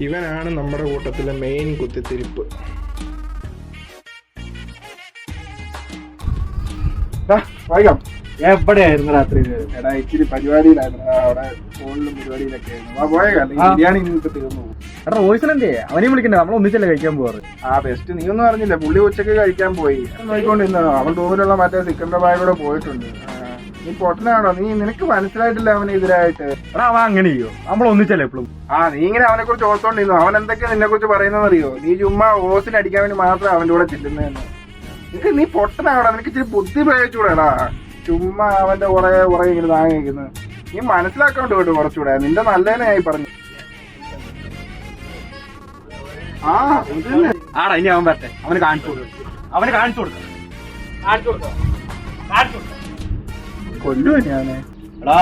ഇവനാണ് നമ്മുടെ കൂട്ടത്തിലെ മെയിൻ കുത്തിത്തിരിപ്പ്. വായിക്കാം എവിടെയായിരുന്നു രാത്രി എടാ ഇച്ചിരി പരിപാടിയിലായിരുന്നു. ആ, അവിടെ ഫോണിലും പരിപാടിയിലൊക്കെ ആയിരുന്നു ആ. പോയേക്കാം. ബിരിയാണി തീർന്നു പോകും. എടാ വോയിസിലെന്തേ അവനെയും വിളിക്കണ്ട. നമ്മൾ ഒന്നിച്ചല്ലേ കഴിക്കാൻ പോവാറ്. ആ ബെസ്റ്റ് നീ ഒന്നും അറിഞ്ഞില്ല. പുള്ളി ഉച്ചയ്ക്ക് കഴിക്കാൻ പോയി. നോക്കിക്കൊണ്ടിരുന്ന അവൻ റൂമിലുള്ള മറ്റേ സിക്കന്ദറാബായിലൂടെ പോയിട്ടുണ്ട്. ആ, നീ പൊട്ടനാണോ? നീ നിനക്ക് മനസ്സിലായിട്ടില്ല അവനെ എതിരായിട്ട്. എടാ അവൻ അങ്ങനെ ചെയ്യോ നമ്മൾ ഒന്നിച്ചല്ലേ എപ്പോഴും ആ നീ ഇങ്ങനെ അവനെ കുറിച്ച് ഓർത്തോണ്ടിരുന്നു? അവൻ എന്തൊക്കെയാ നിന്നെ കുറിച്ച് പറയുന്നത് അറിയോ നീ ചുമ്മാ ഓസിന് അടിക്കാൻ വേണ്ടി മാത്രം അവന്റെ കൂടെ ചെല്ലുന്നതെന്ന് നിനക്ക് നീ പൊട്ടനാടാ നിനക്ക് ഇച്ചിരി ബുദ്ധി പ്രയോഗിച്ചൂടാടാ. ചുമ്മാ അവന്റെ കുറെ കുറെ ഇങ്ങനെ താങ്ങിക്കുന്നത് നീ മനസ്സിലാക്കാണ്ട് കേട്ടോ കുറച്ചുകൂടെ. നിന്റെ നല്ലതിനായി പറഞ്ഞു. ആ ആടാ ഇനി അവൻ വരട്ടെ. അവന് കാണിച്ചു കൊടുക്കും. അവന് കാണിച്ചു കൊടുക്കും. കാണിച്ചു കൊടുക്കും കാണിച്ചു കൊടുക്കാം കൊല്ലുവോ ഞാൻ എടാ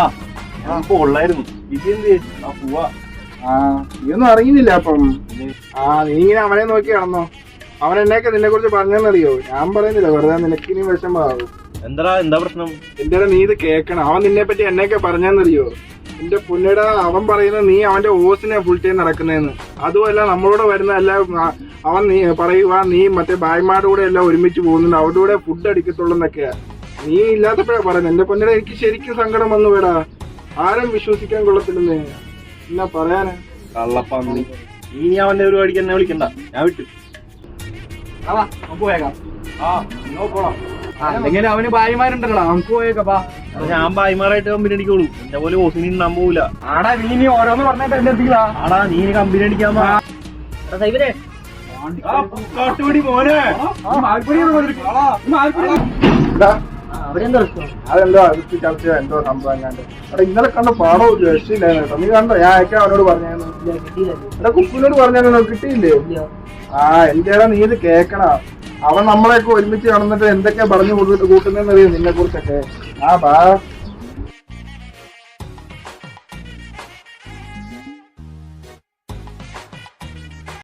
എന്ത് ആ പോവാ. ആ നീയൊന്നും അറിയുന്നില്ല അപ്പം. ആ നീ ഇങ്ങനെ അവനെ നോക്കി കാണുന്നോ അവൻ എന്നൊക്കെ നിന്നെ കുറിച്ച് പറഞ്ഞെന്നറിയോ? ഞാൻ പറയുന്നില്ല വെറുതെ നിനക്ക് ഇനി വിഷമാകും എന്താ എന്താ പ്രശ്നം? എന്റെ നീ ഇത് കേക്കണം? അവൻ നിന്നെ പറ്റി എന്നൊക്കെ പറഞ്ഞെന്നറിയോ? എന്റെ പുന്നട അവൻ പറയുന്നത് നീ അവന്റെ ഓസിനെ ഫുൾ ടൈം നടക്കുന്നതെന്ന് അതുമല്ല നമ്മളോട് വരുന്ന എല്ലാ അവൻ നീ പറയുക നീ മറ്റേ ഭായിമാരുടെ കൂടെ എല്ലാം ഒരുമിച്ച് പോകുന്നുണ്ട്. അവരുടെ കൂടെ ഫുഡ് അടിക്കത്തുള്ളൂ എന്നൊക്കെയാ. നീ ഇല്ലാത്തപ്പോഴാ പറയുന്നത് എന്റെ പൊന്നട എനിക്ക് ശരിക്കും സങ്കടം വന്നു വേടാ ആരും വിശ്വസിക്കാൻ കൊള്ളത്തില്ലെന്ന് എന്നാ പറയാനാ കള്ളപ്പന്നി നീ ഇനി അവന്റെ പരിപാടിക്ക് എന്നെ വിളിക്കണ്ട ഞാൻ വിട്ടു പോയേക്കാം ആ എന്തെങ്കിലും അവന് ഭാര്യമാരുണ്ടല്ലോ നമുക്ക് പോയേക്കാ ഞാൻ ഭാര്യമാരായിട്ട് കമ്പനി അടിക്കോളൂ എന്റെ പോലെ ഓസിനി ഉണ്ടാൻ പോവില്ല ആടാ നീ ഇനി ഓരോന്ന് പറഞ്ഞിട്ട് എന്റെ ആടാ നീ ഇനി കമ്പനി അടിക്കാൻ കാട്ടുപിടി മോനെ അതെന്തോ അടുത്ത് ചർച്ച എന്തോ സംഭവം എങ്ങാണ്ട്. എടാ ഇന്നലെ കണ്ട പാടോ രക്ഷയില്ലായിരുന്നു നീ കണ്ടോ? ഞാൻ അയക്കാൻ അവനോട് പറഞ്ഞായിരുന്നു. എടാ കുപ്പിനോട് പറഞ്ഞായിരുന്നു കിട്ടിയില്ലേ? ആ എന്റെ നീ ഇത് കേക്കണ? അവൻ നമ്മളെയൊക്കെ ഒരുമിച്ച് കാണുന്നിട്ട് എന്തൊക്കെയാ പറഞ്ഞു കൊടുത്തിട്ട് കൂട്ടുന്നതെന്നറിയോ നിന്നെ കുറിച്ചൊക്കെ ആ ബാ.